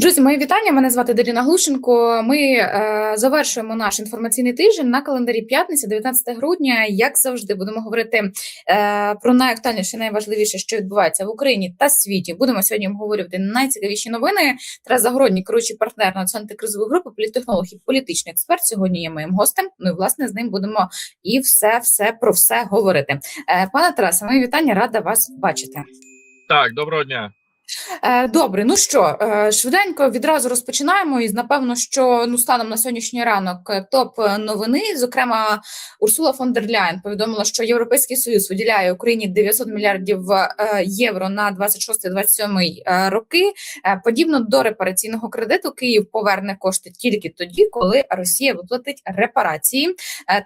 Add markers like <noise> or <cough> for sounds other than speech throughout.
Друзі, мої вітання. Мене звати Даріна Глушенко. Ми е, завершуємо наш інформаційний тиждень на календарі п'ятниця, 19 грудня. Як завжди, будемо говорити е, про найактуальніше, найважливіше, що відбувається в Україні та світі. Будемо сьогодні обговорювати найцікавіші новини. Тарас Загородній, керуючий партнер Національної антикризової групи, політтехнолог і політичний експерт. Сьогодні є моїм гостем. Ну і власне з ним будемо і все, все про все говорити. Е, пане Тарасе, мої вітання, рада вас бачити. Так, доброго дня. Е, Добре, ну що, е, швиденько відразу розпочинаємо. І напевно, що ну станом на сьогоднішній ранок е, топ новини. Зокрема, Урсула фон дер Ляйн повідомила, що Європейський Союз виділяє Україні 900 мільярдів євро на 26-27 е, роки. Подібно до репараційного кредиту, Київ поверне кошти тільки тоді, коли Росія виплатить репарації.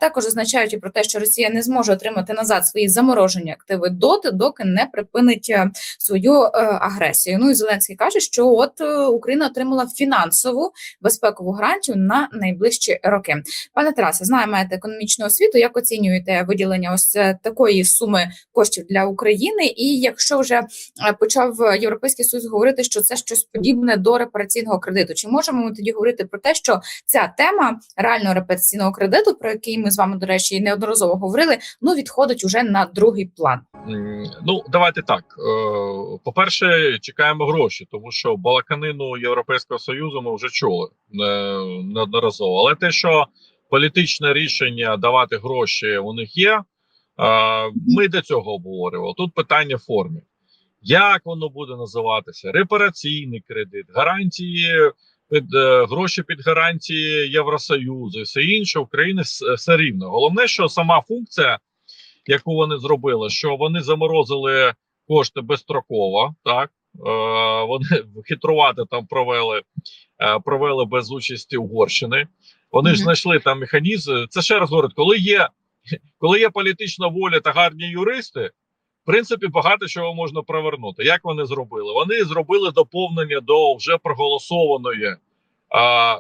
Також зазначають і про те, що Росія не зможе отримати назад свої заморожені активи доти, доки не припинить свою е, агресію. Ну і Зеленський каже, що от е, Україна отримала фінансову безпекову гарантію на найближчі роки. Пане Тарасе, знаю, маєте економічну освіту. Як оцінюєте виділення ось е, такої суми коштів для України? І якщо вже е, почав Європейський Союз говорити, що це щось подібне до репараційного кредиту, чи можемо ми тоді говорити про те, що ця тема реального репараційного кредиту, про який ми з вами до речі неодноразово говорили, ну відходить уже на другий план? Ну, давайте так. Е, По-перше, чекаємо гроші, тому що балаканину Європейського Союзу ми вже чули е, неодноразово. Але те, що політичне рішення давати гроші у них є, е, ми до цього обговорювали. Тут питання формі. Як воно буде називатися? Репараційний кредит, гарантії під е, гроші під гарантії Євросоюзу і все інше України все рівно. Головне, що сама функція, яку вони зробили, що вони заморозили кошти безстроково, так вони <laughs> хитрувати там провели, е, провели без участі Угорщини. Вони ж знайшли там механізм. Це ще раз говорить, коли є, <laughs> коли є політична воля та гарні юристи. В принципі, багато чого можна провернути. Як вони зробили? Вони зробили доповнення до вже проголосованої а,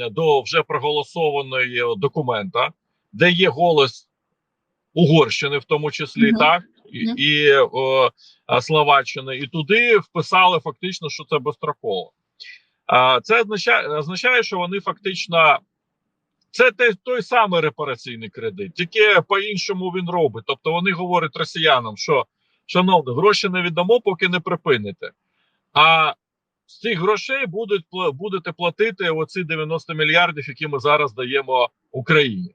е, до вже проголосованої документа, де є голос Угорщини, в тому числі, Мгм. так і, і о, Словаччини, і туди вписали фактично, що це безстроково. Це означає, означає, що вони фактично. Це те, той самий репараційний кредит, тільки по-іншому він робить. Тобто вони говорять росіянам, що шановні, гроші не віддамо, поки не припините. А з цих грошей будуть будете платити оці 90 мільярдів, які ми зараз даємо Україні.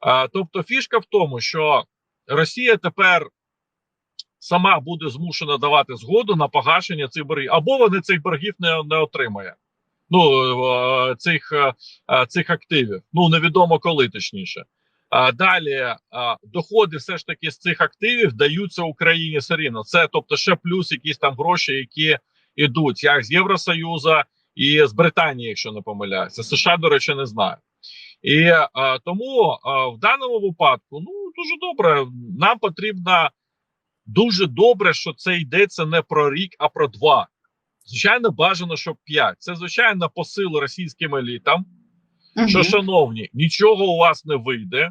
А, тобто, фішка в тому, що Росія тепер сама буде змушена давати згоду на погашення цих боргів, або вони цих боргів не, не отримає. Ну е, цих, е, е, цих активів. Ну невідомо коли точніше. Далі е, доходи все ж таки з цих активів даються Україні все рівно. Це тобто ще плюс якісь там гроші, які йдуть як з Євросоюзу і з Британії, якщо не помиляюся. США, до речі, не знаю. І е, тому е, в даному випадку ну дуже добре. Нам потрібно дуже добре, що це йдеться не про рік, а про два. Звичайно, бажано, щоб п'ять. Це звичайно посил російським елітам. Що, шановні, нічого у вас не вийде,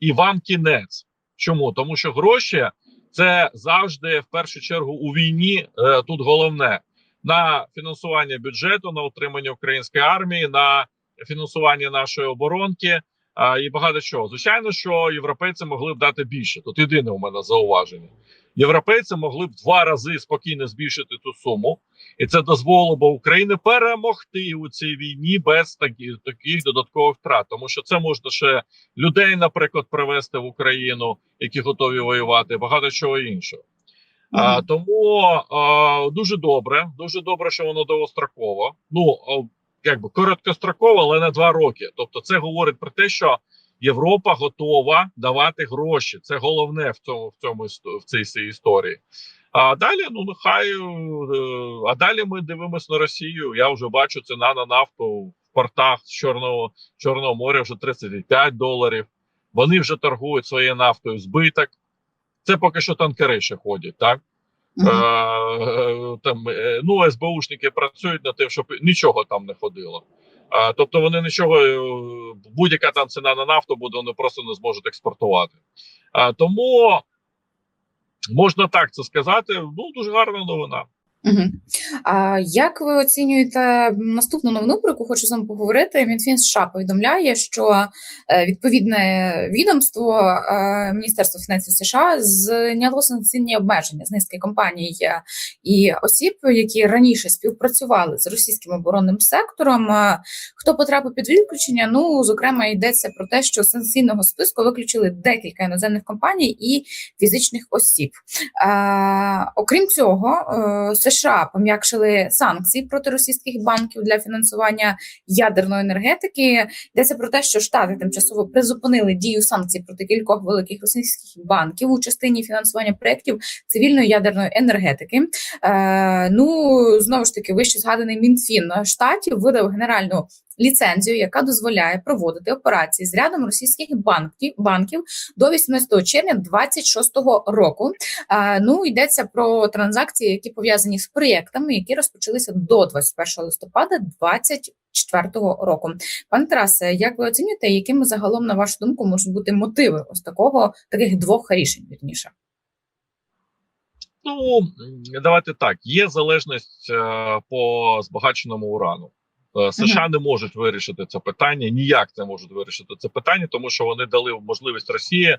і вам кінець. Чому? Тому що гроші це завжди в першу чергу у війні. Е, тут головне на фінансування бюджету, на утримання української армії, на фінансування нашої оборонки а, і багато чого. Звичайно, що європейці могли б дати більше. Тут єдине у мене зауваження. Європейці могли б два рази спокійно збільшити ту суму, і це дозволило б Україні перемогти у цій війні без таких, таких додаткових втрат. Тому що це можна ще людей, наприклад, привезти в Україну, які готові воювати, багато чого іншого. А, тому а, дуже добре, дуже добре, що воно довгостроково. Ну якби короткостроково, але на два роки. Тобто, це говорить про те, що Європа готова давати гроші. Це головне в цьому в цьому в цій всій історії. А далі, ну нехай е, а далі ми дивимося на Росію. Я вже бачу ціна на нафту в портах з Чорного Чорного моря вже 35 доларів. Вони вже торгують своєю нафтою збиток. Це поки що танкери ще ходять, так? Е, там е, ну СБУшники працюють над тим, щоб нічого там не ходило. А, тобто вони нічого, е, будь-яка там ціна на нафту буде, вони просто не зможуть експортувати. А, тому можна так це сказати. Ну дуже гарна новина. Угу. А як ви оцінюєте наступну новину, про яку хочу з вами поговорити? Мінфін США повідомляє, що е, відповідне відомство е, Міністерства фінансів США зняло санкційні обмеження з низки компаній е, і осіб, які раніше співпрацювали з російським оборонним сектором. Хто потрапив під виключення? Ну зокрема, йдеться про те, що з санкційного списку виключили декілька іноземних компаній і фізичних осіб. Е, Окрім цього, е, США пом'якшили санкції проти російських банків для фінансування ядерної енергетики. Йдеться про те, що штати тимчасово призупинили дію санкцій проти кількох великих російських банків у частині фінансування проєктів цивільної ядерної енергетики. Е, ну знову ж таки, вище згаданий Мінфін штатів видав генеральну ліцензію, яка дозволяє проводити операції з рядом російських банків банків до 18 червня 2026 року. Е, Ну йдеться про транзакції, які пов'язані з проєктами, які розпочалися до 21 листопада 2024 року. Пане Тарасе, як ви оцінюєте, якими загалом, на вашу думку, можуть бути мотиви ось такого таких двох рішень? Вірніше? Ну давайте так. Є залежність е, по збагаченому урану. Е, США не можуть вирішити це питання, ніяк не можуть вирішити це питання, тому що вони дали можливість Росії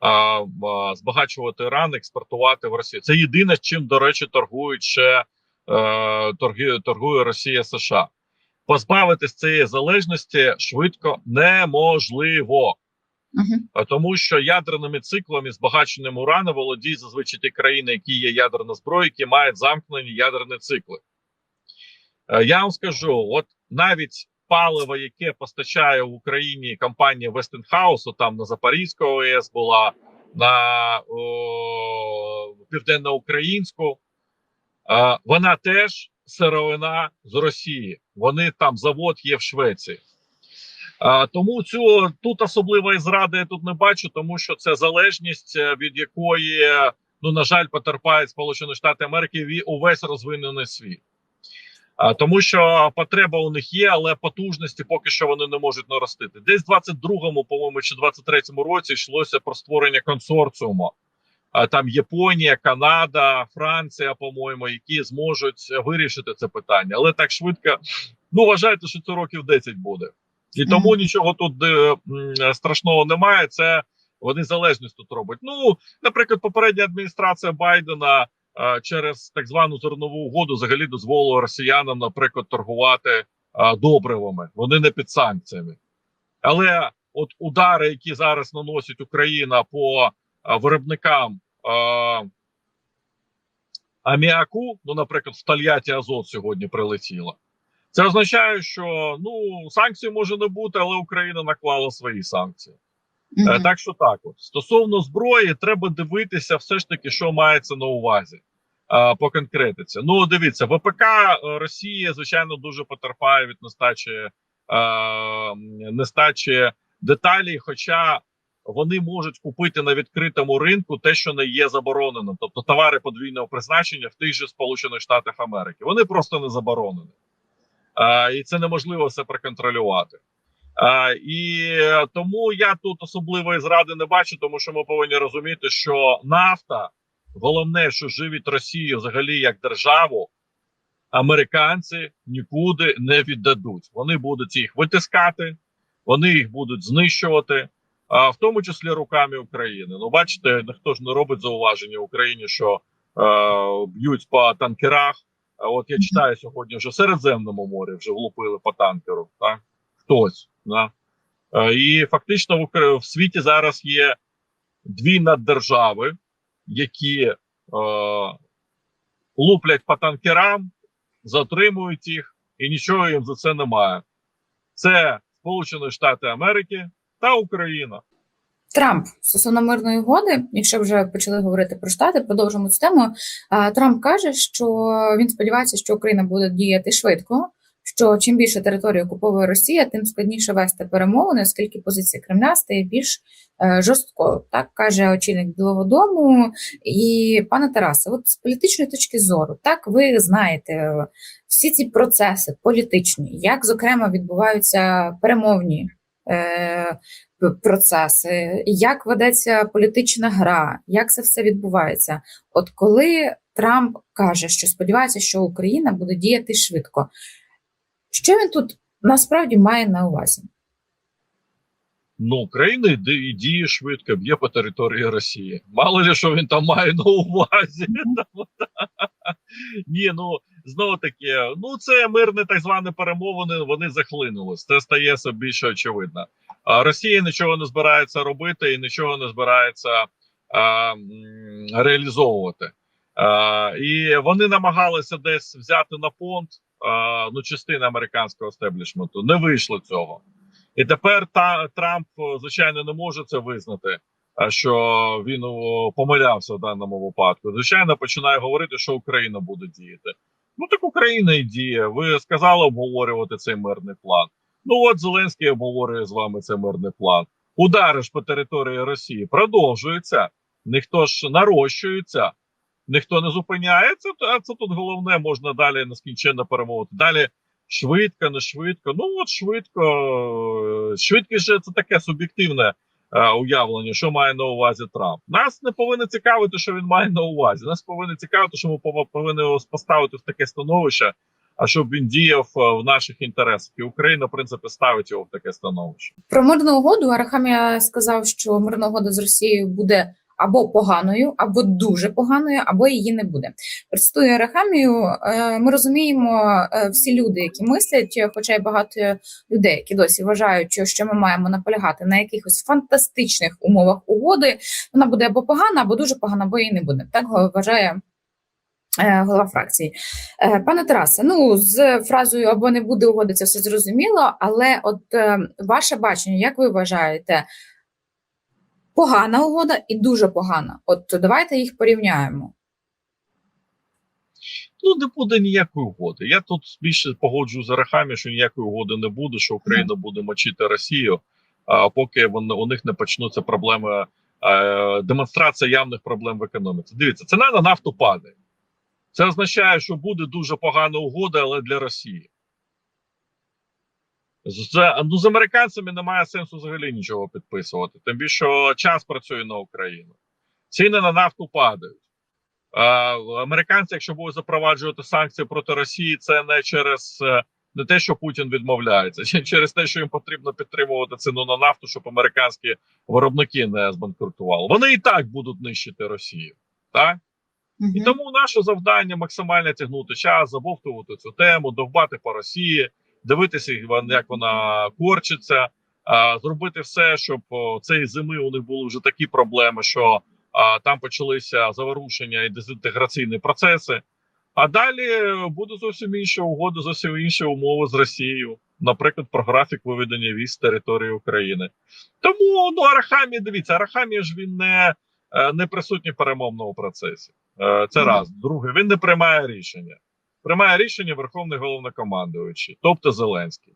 а, а, збагачувати Іран, експортувати в Росію. Це єдине, чим, до речі, торгують ще е, торги, торгує Росія США. Позбавитись цієї залежності швидко неможливо. Угу. Тому що ядерними циклами збагаченим урану володіють зазвичай ті країни, які є ядерна зброя, які мають замкнені ядерні цикли. Е, Я вам скажу: от навіть паливо, яке постачає в Україні компанія Westinghouse, там на Запорізького ОЕС була на південноукраїнську, е, вона теж сировина з Росії. Вони там завод є в Швеції. А, тому цю тут особливої зради я тут не бачу, тому що це залежність, е, від якої, ну на жаль, потерпають Сполучені Штати Америки ві- увесь розвинений світ. А, тому що потреба у них є, але потужності поки що вони не можуть наростити. Десь в 22-му, по-моєму, чи 23-му році йшлося про створення консорціуму. Там Японія, Канада, Франція, по-моєму, які зможуть вирішити це питання. Але так швидко, ну вважайте, що це років 10 буде. І тому Мгм. нічого тут е, страшного немає. Це вони залежність тут роблять. Ну, наприклад, попередня адміністрація Байдена через так звану зернову угоду взагалі дозволила росіянам, наприклад, торгувати добривами. Вони не під санкціями. Але от удари, які зараз наносить Україна по виробникам аміаку, ну, наприклад, в Тольятті Азот сьогодні прилетіло. Це означає, що ну санкцій може не бути, але Україна наклала свої санкції. Е, Так що так, от стосовно зброї, треба дивитися, все ж таки, що мається на увазі по конкретиці. Ну, дивіться, ВПК е, Росії, звичайно, дуже потерпає від нестачі, е, нестачі деталей, хоча вони можуть купити на відкритому ринку те, що не є заборонено, тобто товари подвійного призначення в тих же Сполучених Штатах Америки. Вони просто не заборонені. І це неможливо все проконтролювати. А, і тому я тут особливої зради не бачу, тому що ми повинні розуміти, що нафта, головне, що живить Росію взагалі як державу, американці нікуди не віддадуть. Вони будуть їх витискати, вони їх будуть знищувати, а, в тому числі руками України. Ну, бачите, ніхто ж не робить зауваження Україні, що е, б'ють по танкерах. А от я читаю сьогодні вже в Середземному морі вже влупили по танкеру. Так хтось да? Е, і фактично в, в світі зараз є дві наддержави, які е, луплять по танкерам, затримують їх, і нічого їм за це немає. Це Сполучені Штати Америки та Україна. Трамп стосовно мирної угоди, якщо вже почали говорити про штати, продовжимо цю тему. Трамп каже, що він сподівається, що Україна буде діяти швидко. Що чим більше території окуповує Росія, тим складніше вести перемовини, оскільки позиція Кремля стає більш е, жорсткою. Так каже очільник Білого Дому. І пане Тарасе, от з політичної точки зору, так ви знаєте е, всі ці процеси політичні, як зокрема відбуваються перемовні. Е, процеси, як ведеться політична гра, як це все відбувається. От коли Трамп каже, що сподівається, що Україна буде діяти швидко. Що він тут насправді має на увазі? Ну, і діє швидко, б'є по території Росії. Мало ли, що він там має на увазі. Ні, ну знову таки, ну це мирні так звані перемовини. Вони захлинулись. Це стає все більше очевидно. А Росія нічого не збирається робити і нічого не збирається а, реалізовувати. А, і вони намагалися десь взяти на понт ну, частини американського стеблішменту. Не вийшло цього. І тепер та Трамп, звичайно, не може це визнати, а, що він помилявся в даному випадку. Звичайно, починає говорити, що Україна буде діяти. Ну так Україна і діє. Ви сказали обговорювати цей мирний план. Ну от Зеленський обговорює з вами цей мирний план. Удари ж по території Росії продовжуються, ніхто ж нарощується, ніхто не зупиняється. А це тут головне можна далі нескінченно перемовити. Далі швидко, не швидко. Ну от швидко. е, Швидкість же це таке суб'єктивне е, уявлення, що має на увазі Трамп. Нас не повинно цікавити, що він має на увазі. Нас повинно цікавити, що ми пов- повинні його поставити в таке становище, а щоб він діяв е, в наших інтересах. І Україна, в принципі, ставить його в таке становище. Про мирну угоду Арахамія сказав, що мирна угода з Росією буде або поганою, або дуже поганою, або її не буде. Процитую Арахамію. е, Ми розуміємо е, всі люди, які мислять, хоча й багато людей, які досі вважають, що ми маємо наполягати на якихось фантастичних умовах угоди. Вона буде або погана, або дуже погана, або її не буде. Так вважає. е, Голова фракції, пане Тарасе, ну з фразою або не буде угоди, це все зрозуміло. Але от ваше бачення, як ви вважаєте, погана угода і дуже погана. От давайте їх порівняємо. Ну не буде ніякої угоди. Я тут більше погоджую з Арахамі, що ніякої угоди не буде, що Україна буде мочити Росію, а поки вони у них не почнуться проблеми е, демонстрація явних проблем в економіці. Дивіться, ціна на нафту падає. Це означає, що буде дуже погана угода, але для Росії. З, ну, з американцями немає сенсу взагалі нічого підписувати. Тим більше що час працює на Україну. Ціни на нафту падають. Е, американці, якщо будуть запроваджувати санкції проти Росії, це не через е, не те, що Путін відмовляється, чи через те, що їм потрібно підтримувати ціну на нафту, щоб американські виробники не збанкрутували. Вони і так будуть нищити Росію. Так і тому наше завдання максимально тягнути час, забовтувати цю тему, довбати по Росії, дивитися, як вона корчиться, зробити все, щоб цієї зими у них були вже такі проблеми, що там почалися заворушення і дезінтеграційні процеси. А далі буде зовсім інша угода, зовсім інші умови з Росією, наприклад, про графік виведення військ з території України. Тому ну Арахамі, дивіться, Арахамі ж він не, е, не присутній в перемовному процесі. Е, Це Мгм. раз. Друге, він не приймає рішення. Приймає рішення Верховний головнокомандуючий, тобто Зеленський.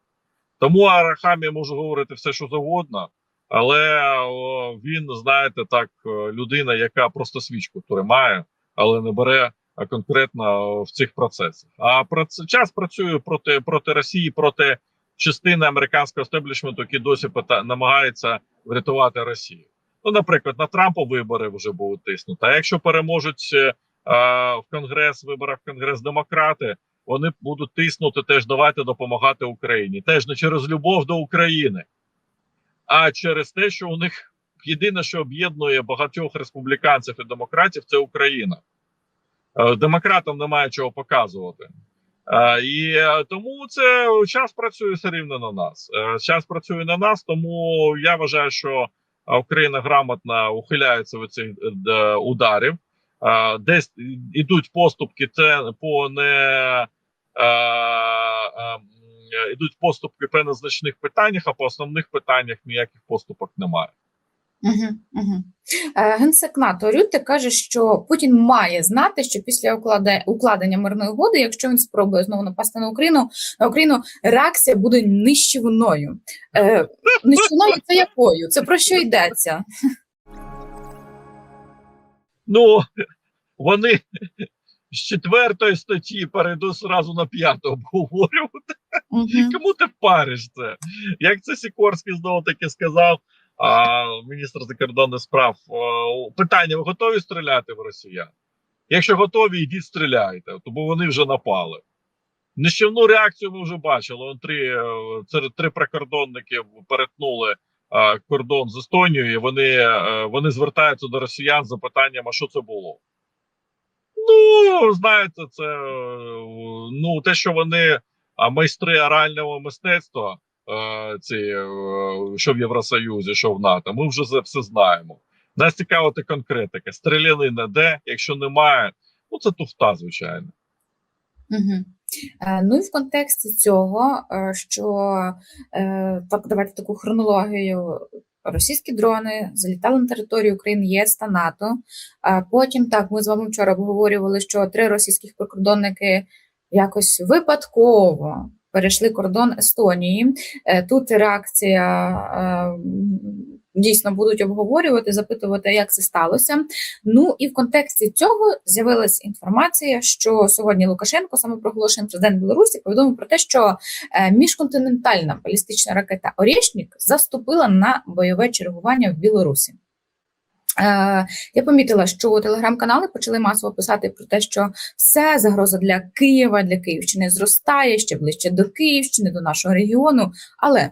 Тому Арахамі може говорити все, що завгодно, але о, він, знаєте, так, людина, яка просто свічку тримає, але не бере конкретно в цих процесах. А проц- час працює проти, проти Росії, проти частини американського стеблішменту, які досі пита- намагаються врятувати Росію. Ну, наприклад, на Трампа вибори вже будуть тиснути. А якщо переможуть е, в Конгрес, виборах Конгрес демократи, вони будуть тиснути теж давайте допомагати Україні. Теж не через любов до України, а через те, що у них єдине, що об'єднує багатьох республіканців і демократів, це Україна. Е, Демократам немає чого показувати. Е, І е, тому це час працює все рівно на нас. Час працює на нас, тому я вважаю, що Україна грамотно ухиляється від цих ударів. Десь ідуть поступки, це по не ідуть поступки по незначних питаннях, а по основних питаннях ніяких поступок немає. Угу, угу. Генсек НАТО Рютте каже, що Путін має знати, що після укладення мирної угоди, якщо він спробує знову напасти на Україну, на Україну реакція буде нищівною. Е, нищівною це якою? Це про що йдеться? Ну вони з четвертої статті перейдуть зразу на п'яту обговорювати. Угу. Кому ти париш це? Як це Сікорський знову таки сказав, а, міністр закордонних справ, питання: ви готові стріляти в росіян? Якщо готові, йдіть стріляйте, бо вони вже напали. Нищівну реакцію ми вже бачили. Три, е, три прикордонники перетнули кордон з Естонією. Вони, е, вони звертаються до росіян з запитанням, а що це було? Ну, знаєте, це е, ну, те, що вони майстри орального мистецтва, е, ці, що в Євросоюзі, що в НАТО, ми вже все знаємо. Нас цікавити конкретика. Стрілянина де, якщо немає, ну це туфта, звичайно. Угу. Е, ну і в контексті цього, е, що е, так, давайте таку хронологію. Російські дрони залітали на територію України, ЄС та НАТО. А потім так ми з вами вчора обговорювали, що три російських прикордонники якось випадково перейшли кордон Естонії. Тут реакція дійсно будуть обговорювати, запитувати, як це сталося. Ну і в контексті цього з'явилася інформація, що сьогодні Лукашенко, самопроголошений президент Білорусі, повідомив про те, що е, міжконтинентальна балістична ракета Орєшнік заступила на бойове чергування в Білорусі. Е, Я помітила, що телеграм-канали почали масово писати про те, що все загроза для Києва, для Київщини зростає ще ближче до Київщини, до нашого регіону. Але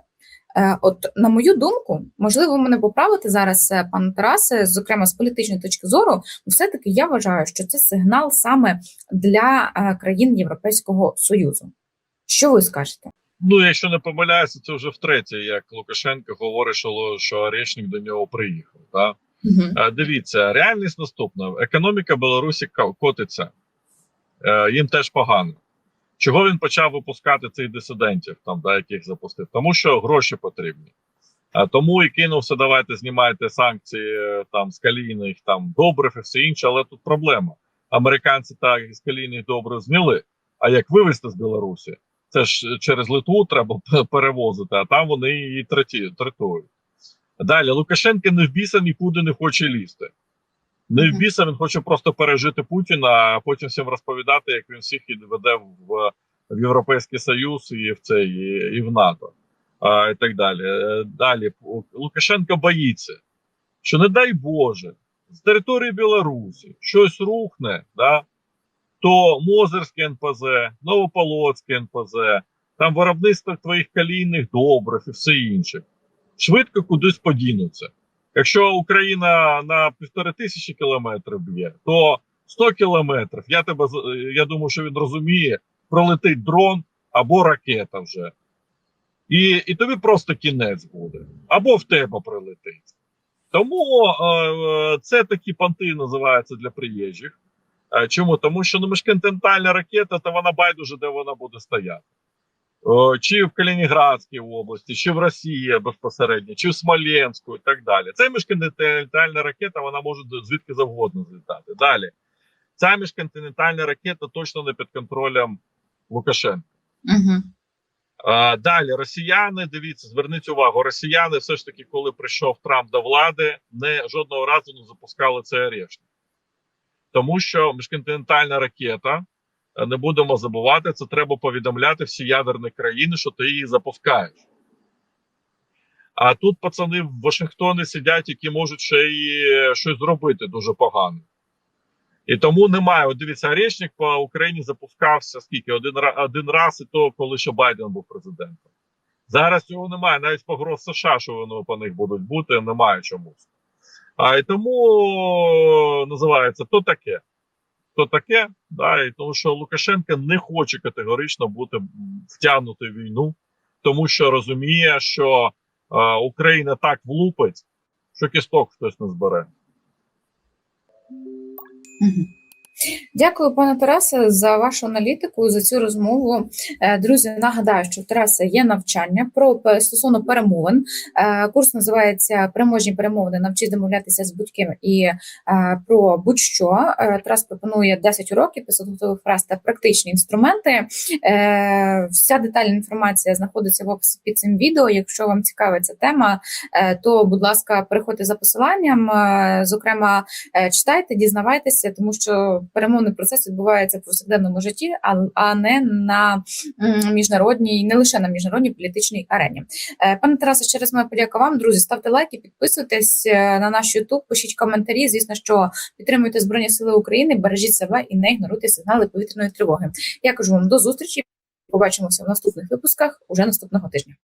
от на мою думку, можливо, мене поправити зараз, е, пане Тарасе, зокрема з політичної точки зору, все-таки я вважаю, що це сигнал саме для е, країн Європейського Союзу. Що ви скажете? Ну, якщо не помиляюся, це вже втретє, як Лукашенко говорить, що, що Орешник до нього приїхав. Так? Угу. Е, Дивіться, реальність наступна: економіка Білорусі котиться, Е, їм теж погано. Чого він почав випускати цих дисидентів, там, да, яких запустив? Тому що гроші потрібні. А тому і кинувся, давайте знімайте санкції е, там з калійних там добрив і все інше, але тут проблема. Американці так з калійних добрив зняли. А як вивезти з Білорусі? Це ж через Литву треба <laughs> перевозити, а там вони її третують. Далі Лукашенко не в біса нікуди не хоче лізти. Не в біса він хоче просто пережити Путіна, а потім всім розповідати, як він всіх веде в, в Європейський Союз і в цей і, і в НАТО. А, і так далі. Е, Далі Лукашенко боїться, що не дай Боже, з території Білорусі щось рухне, да, то Мозерське НПЗ, Новополоцьке НПЗ, там виробництво твоїх калійних добрив і все інше швидко кудись подінуться. Якщо Україна на півтори тисячі кілометрів б'є, то 100 кілометрів, я тебе я думаю, що він розуміє, пролетить дрон або ракета вже. І, і тобі просто кінець буде, або в тебе прилетить. Тому е, е, це такі понти називаються для приїжджих. Е, чому? Тому що ну, міжконтинентальна ракета, то вона байдуже, де вона буде стояти. Чи в Калінінградській області, чи в Росії безпосередньо, чи в Смоленську і так далі. Це міжконтинентальна ракета, вона може звідки завгодно злітати. Далі. Ця міжконтинентальна ракета точно не під контролем Лукашенка. Угу. А, далі, росіяни, дивіться, зверніть увагу, росіяни все ж таки, коли прийшов Трамп до влади, не жодного разу не запускали цей арешт. Тому що міжконтинентальна ракета, не будемо забувати, це треба повідомляти всі ядерні країни, що ти її запускаєш. А тут пацани в Вашингтоні сидять, які можуть ще й е, щось зробити дуже погано. І тому немає. От дивіться, Орешник по Україні запускався скільки? Один, один раз, і то коли ще Байден був президентом. Зараз цього немає. Навіть погроз США, що вони по них будуть бути, немає чомусь. А і тому називається то таке. То таке, да, і тому що Лукашенко не хоче категорично бути втягнути в війну, тому що розуміє, що е, Україна так влупить, що кісток хтось не збере. Дякую, пане Тарасе, за вашу аналітику, за цю розмову. Е, Друзі, нагадаю, що в Тараса є навчання про стосовно перемовин. Е, Курс називається Переможні перемовини. Навчись домовлятися з будь-ким і е, про будь-що. Тарас пропонує 10 уроків, 500 готових фраз та практичні інструменти. Вся детальна інформація знаходиться в описі під цим відео. Якщо вам цікава ця тема, то, будь ласка, переходьте за посиланням. Зокрема, читайте, дізнавайтеся, тому що перемовний процес відбувається в повсякденному житті, а, не на міжнародній, не лише на міжнародній політичній арені. Е, Пане Тарасе, ще раз моя подяка вам. Друзі, ставте лайки, підписуйтесь е, на наш YouTube, пишіть коментарі. Звісно, що підтримуйте Збройні Сили України, бережіть себе і не ігноруйте сигнали повітряної тривоги. Я кажу вам до зустрічі. Побачимося в наступних випусках уже наступного тижня.